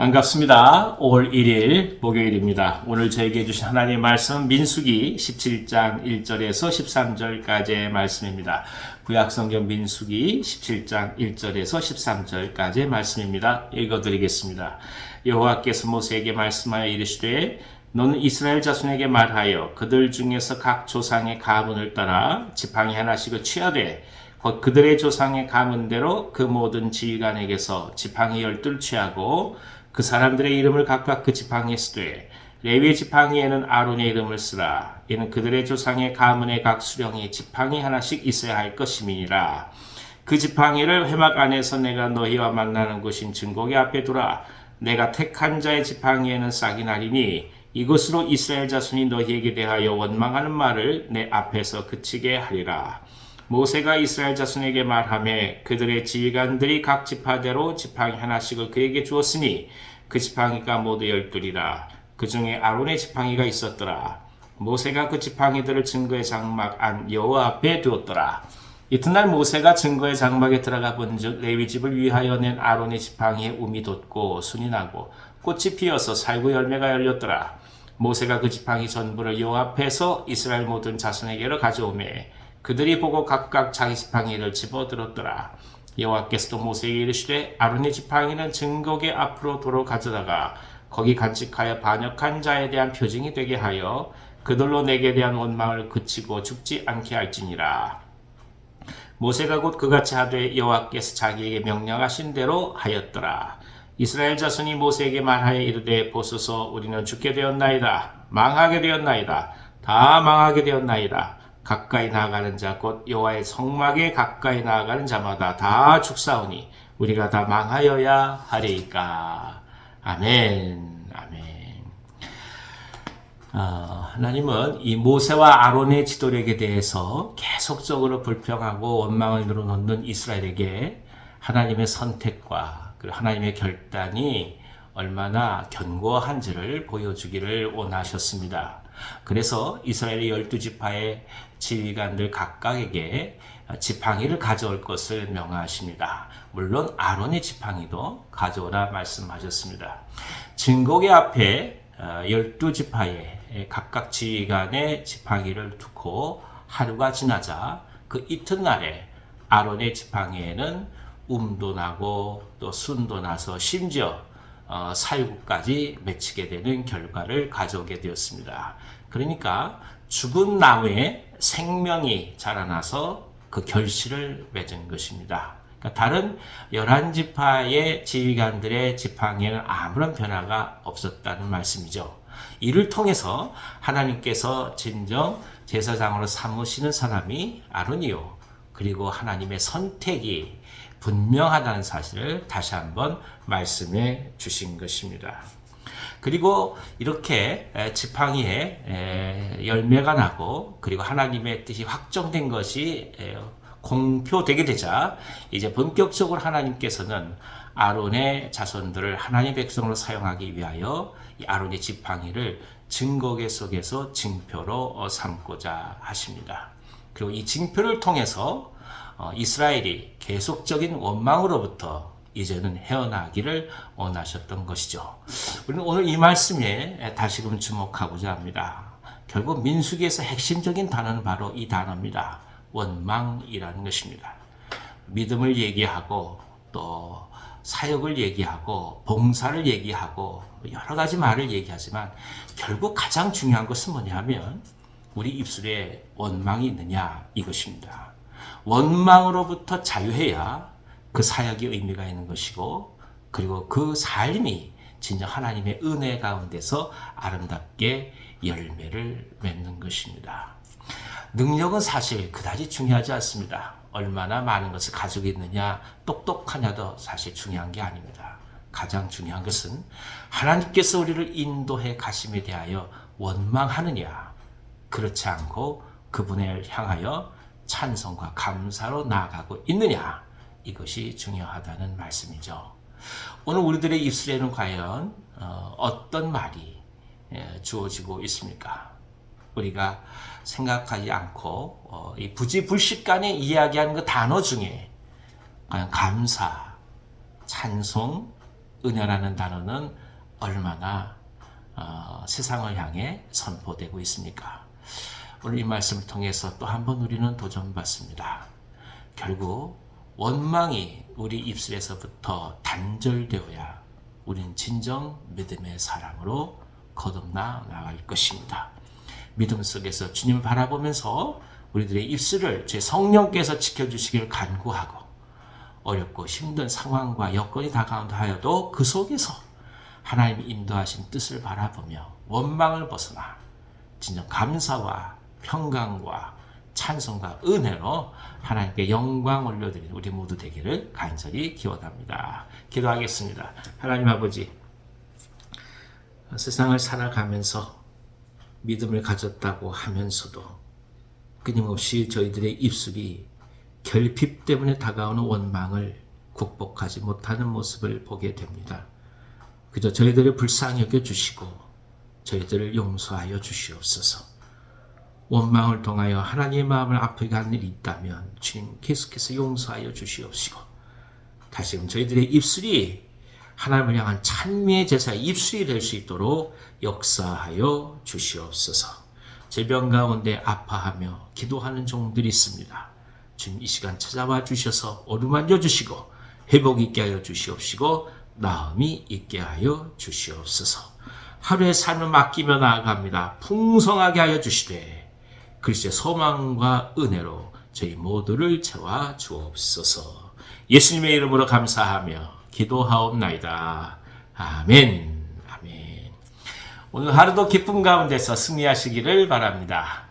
반갑습니다. 5월 1일 목요일입니다. 오늘 저에게 주신 하나님의 말씀 민수기 17장 1절에서 13절까지의 말씀입니다. 구약성경 민수기 17장 1절에서 13절까지의 말씀입니다. 읽어드리겠습니다. 여호와께서 모세에게 말씀하여 이르시되 너는 이스라엘 자손에게 말하여 그들 중에서 각 조상의 가문을 따라 지팡이 하나씩을 취하되 곧 그들의 조상의 가문대로 그 모든 지휘관에게서 지팡이 열둘 취하고 그 사람들의 이름을 각각 그 지팡이에 쓰되 레위의 지팡이에는 아론의 이름을 쓰라. 이는 그들의 조상의 가문의 각 수령이 지팡이 하나씩 있어야 할 것임이니라. 그 지팡이를 회막 안에서 내가 너희와 만나는 곳인 증거기 앞에 두라. 내가 택한 자의 지팡이에는 싹이 나리니 이것으로 이스라엘 자손이 너희에게 대하여 원망하는 말을 내 앞에서 그치게 하리라 모세가 이스라엘 자손에게 말하며 그들의 지휘관들이 각 지파대로 지팡이 하나씩을 그에게 주었으니 그 지팡이가 모두 열둘이라. 그 중에 아론의 지팡이가 있었더라. 모세가 그 지팡이들을 증거의 장막 안 여호와 앞에 두었더라. 이튿날 모세가 증거의 장막에 들어가 본즉 레위 집을 위하여 낸 아론의 지팡이에 움이 돋고 순이 나고 꽃이 피어서 살구 열매가 열렸더라. 모세가 그 지팡이 전부를 여호와 앞에서 이스라엘 모든 자손에게로 가져오매 그들이 보고 각각 자기 지팡이를 집어들었더라. 여호와께서도 모세에게 이르시되 아론의 지팡이는 증거계 앞으로 도로 가져다가 거기 간직하여 반역한 자에 대한 표징이 되게 하여 그들로 내게 대한 원망을 그치고 죽지 않게 할지니라. 모세가 곧 그같이 하되 여호와께서 자기에게 명령하신 대로 하였더라. 이스라엘 자손이 모세에게 말하여 이르되 보소서 우리는 죽게 되었나이다. 망하게 되었나이다. 다 망하게 되었나이다. 가까이 나아가는 자 곧 여호와의 성막에 가까이 나아가는 자마다 다 죽사오니 우리가 다 망하여야 하리이까. 아멘. 아멘. 어, 하나님은 이 모세와 아론의 지도력에 대해서 계속적으로 불평하고 원망을 늘어놓는 이스라엘에게 하나님의 선택과 그리고 하나님의 결단이 얼마나 견고한지를 보여주기를 원하셨습니다. 그래서 이스라엘의 열두 지파의 지휘관들 각각에게 지팡이를 가져올 것을 명하십니다. 물론 아론의 지팡이도 가져오라 말씀하셨습니다. 증거계 앞에 어, 열두 지파의 각각 지휘관의 지팡이를 두고 하루가 지나자 그 이튿날에 아론의 지팡이에는 음도 나고 또 순도 나서 심지어 어, 살구까지 맺히게 되는 결과를 가져오게 되었습니다. 그러니까 죽은 나무에 생명이 자라나서 그 결실을 맺은 것입니다. 그러니까 다른 열한 지파의 지휘관들의 지팡이에는 아무런 변화가 없었다는 말씀이죠. 이를 통해서 하나님께서 진정 제사장으로 삼으시는 사람이 아론이요. 그리고 하나님의 선택이 분명하다는 사실을 다시 한번 말씀해 주신 것입니다. 그리고 이렇게 지팡이에 열매가 나고 그리고 하나님의 뜻이 확정된 것이 공표되게 되자 이제 본격적으로 하나님께서는 아론의 자손들을 하나님 백성으로 사용하기 위하여 이 아론의 지팡이를 증거계 속에서 징표로 어, 삼고자 하십니다. 그리고 이 징표를 통해서 어, 이스라엘이 계속적인 원망으로부터 이제는 헤어나기를 원하셨던 것이죠. 우리는 오늘 이 말씀에 다시금 주목하고자 합니다. 결국 민수기에서 핵심적인 단어는 바로 이 단어입니다. 원망이라는 것입니다. 믿음을 얘기하고 또 사역을 얘기하고 봉사를 얘기하고 여러 가지 말을 얘기하지만 결국 가장 중요한 것은 뭐냐면 우리 입술에 원망이 있느냐 이것입니다. 원망으로부터 자유해야 그 사역이 의미가 있는 것이고 그리고 그 삶이 진정 하나님의 은혜 가운데서 아름답게 열매를 맺는 것입니다. 능력은 사실 그다지 중요하지 않습니다. 얼마나 많은 것을 가지고 있느냐, 똑똑하냐도 사실 중요한 게 아닙니다. 가장 중요한 것은 하나님께서 우리를 인도해 가심에 대하여 원망하느냐, 그렇지 않고 그분을 향하여 찬성과 감사로 나아가고 있느냐, 이것이 중요하다는 말씀이죠. 오늘 우리들의 입술에는 과연 어, 떤 말이 예, 주어지고 있습니까? 우리가 생각하지 않고 어, 이 부지불식간에 이야기하는 그 단어 중에 과연 감사, 찬송, 은혜라는 단어는 얼마나 어, 세상을 향해 선포되고 있습니까? 오늘 이 말씀을 통해서 또 한 번 우리는 도전받습니다. 결국 원망이 우리 입술에서부터 단절되어야 우리는 진정 믿음의 사람으로 거듭나 나갈 것입니다. 믿음 속에서 주님 바라보면서 우리들의 입술을 제 성령께서 지켜주시기를 간구하고 어렵고 힘든 상황과 여건이 다가온다 하여도 그 속에서 하나님이 인도하신 뜻을 바라보며 원망을 벗어나 진정 감사와 평강과 찬송과 은혜로 하나님께 영광 올려드리는 우리 모두 되기를 간절히 기원합니다. 기도하겠습니다. 하나님 아버지, 세상을 살아가면서 믿음을 가졌다고 하면서도 끊임없이 저희들의 입술이 결핍 때문에 다가오는 원망을 극복하지 못하는 모습을 보게 됩니다. 그저 저희들을 불쌍히 여겨주시고 저희들을 용서하여 주시옵소서. 원망을 통하여 하나님의 마음을 아프게 한 일이 있다면 주님 계속해서 용서하여 주시옵시고 다시금 저희들의 입술이 하나님을 향한 찬미의 제사의 입술이 될 수 있도록 역사하여 주시옵소서. 질병 가운데 아파하며 기도하는 종들이 있습니다. 주님 이 시간 찾아와 주셔서 어루만져 주시고 회복 있게 하여 주시옵시고 나음이 있게 하여 주시옵소서. 하루의 삶을 맡기며 나아갑니다. 풍성하게 하여 주시되 그리스도의 소망과 은혜로 저희 모두를 채워 주옵소서. 예수님의 이름으로 감사하며 기도하옵나이다. 아멘. 아멘. 오늘 하루도 기쁨 가운데서 승리하시기를 바랍니다.